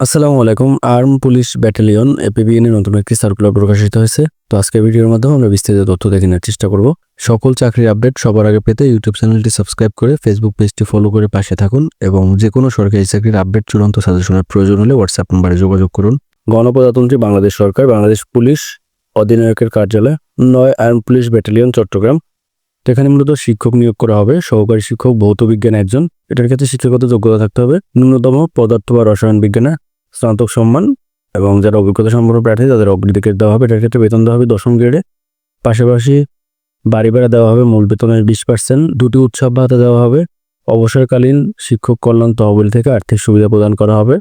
আসসালামু আলাইকুম, arm police battalion APBN এর নতুন একটি সার্কুলার প্রকাশিত হয়েছে। তো আজকের ভিডিওর মাধ্যমে আমরা বিস্তারিত তথ্য দেখে নেওয়ার চেষ্টা করব। সকল চাকরির আপডেট সবার আগে পেতে ইউটিউব চ্যানেলটি সাবস্ক্রাইব করে ফেসবুক পেজটি ফলো করে পাশে থাকুন এবং যে কোনো সরকারি চাকরির আপডেট চূড়ান্ত সাজেশনের প্রয়োজন হলে হোয়াটসঅ্যাপ নম্বরে যোগাযোগ করুন। গণপ্রজাতন্ত্রী বাংলাদেশ সরকার, বাংলাদেশ পুলিশ অধিনায়কের কার্যালয়, নয় আর্ম পুলিশ ব্যাটালিয়ন, চট্টগ্রাম। এখানে মূলত শিক্ষক নিয়োগ করা হবে, সহকারী শিক্ষক, ভৌত বিজ্ঞান একজন। এটার ক্ষেত্রে শিক্ষাগত যোগ্যতা থাকতে হবে। ন্যূনতম পদার্থ বা রসায়ন বিজ্ঞানে স্নাতক সম্মান এবং যারা অভিজ্ঞতা সম্পন্ন প্রার্থী, তাদের অগ্রাধিকার দেওয়া হবে। এটার ক্ষেত্রে বেতন দেওয়া হবে দশম গ্রেডে। পাশাপাশি বাড়ি ভাড়া দেওয়া হবে, মূল বেতনের বিশ পার্সেন্ট দুটি উৎসব ভাতা দেওয়া হবে। অবসরকালীন শিক্ষক কল্যাণ তহবিল থেকে আর্থিক সুবিধা প্রদান করা হবে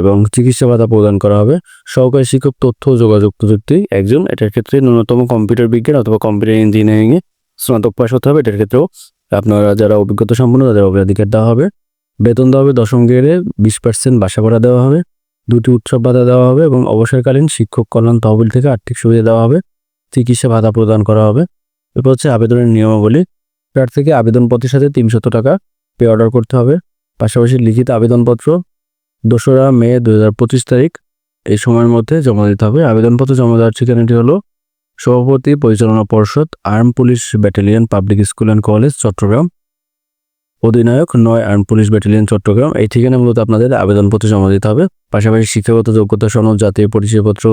এবং চিকিৎসা ভাতা প্রদান করা হবে। সহকারী শিক্ষক তথ্য ও যোগাযোগ প্রযুক্তি একজন। এটার ক্ষেত্রে ন্যূনতম কম্পিউটার বিজ্ঞান অথবা কম্পিউটার ইঞ্জিনিয়ারিংয়ে স্নাতক পাশ হতে হবে। এটার ক্ষেত্রেও আপনারা যারা অভিজ্ঞতা সম্পন্ন, তাদের অগ্রাধিকার দেওয়া হবে। বেতন দেওয়া হবে দশম গ্রেডে, বিশ পার্সেন্ট বাসা ভাড়া দেওয়া হবে। দুটি উৎসব ভাতা দেওয়া হবে এবং অবসরকালীন শিক্ষক কল্যাণ তহবিল থেকে আর্থিক সুবিধা দেওয়া হবে, চিকিৎসা ভাতা প্রদান করা হবে। এরপর হচ্ছে আবেদনের নিয়মাবলী। প্রার্থীকে আবেদনপত্রের সাথে তিনশত টাকা পে অর্ডার করতে হবে। পাশাপাশি লিখিত আবেদনপত্র দোসরা মে দু হাজার পঁচিশ তারিখ এই সময়ের মধ্যে জমা দিতে হবে। আবেদনপত্র জমা দেওয়ার ঠিকানাটি হলো সভাপতি পরিচালনা পর্ষদ arm police battalion public school and college, Chattogram. অধিনায়ক নয় আর্ম পুলিশ ব্যাটালিয়ন চট্টগ্রাম। এই ঠিকানা মূলত আপনাদের আবেদনপত্র জমা দিতে হবে। পাশাপাশি শিক্ষাগত যোগ্যতা সনদ, জাতীয় পরিচয়পত্র,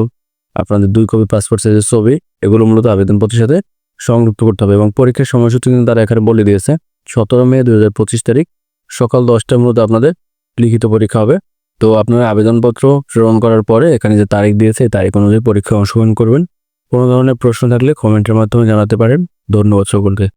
আপনাদের দুই কপি পাসপোর্ট সাইজের ছবি, এগুলো মূলত আবেদনপত্রের সাথে সংযুক্ত করতে হবে এবং পরীক্ষার সময়সূচি কিন্তু তারা এখানে বলে দিয়েছে। সতেরো মে দুই হাজার পঁচিশ তারিখ, সকাল দশটার মূলত আপনাদের লিখিত পরীক্ষা হবে। তো আপনারা আবেদনপত্র প্রেরণ করার পরে এখানে যে তারিখ দিয়েছে, এই তারিখ অনুযায়ী পরীক্ষায় অংশগ্রহণ করবেন। কোনো ধরনের প্রশ্ন থাকলে কমেন্টের মাধ্যমে জানাতে পারেন। ধন্যবাদ সকলকে।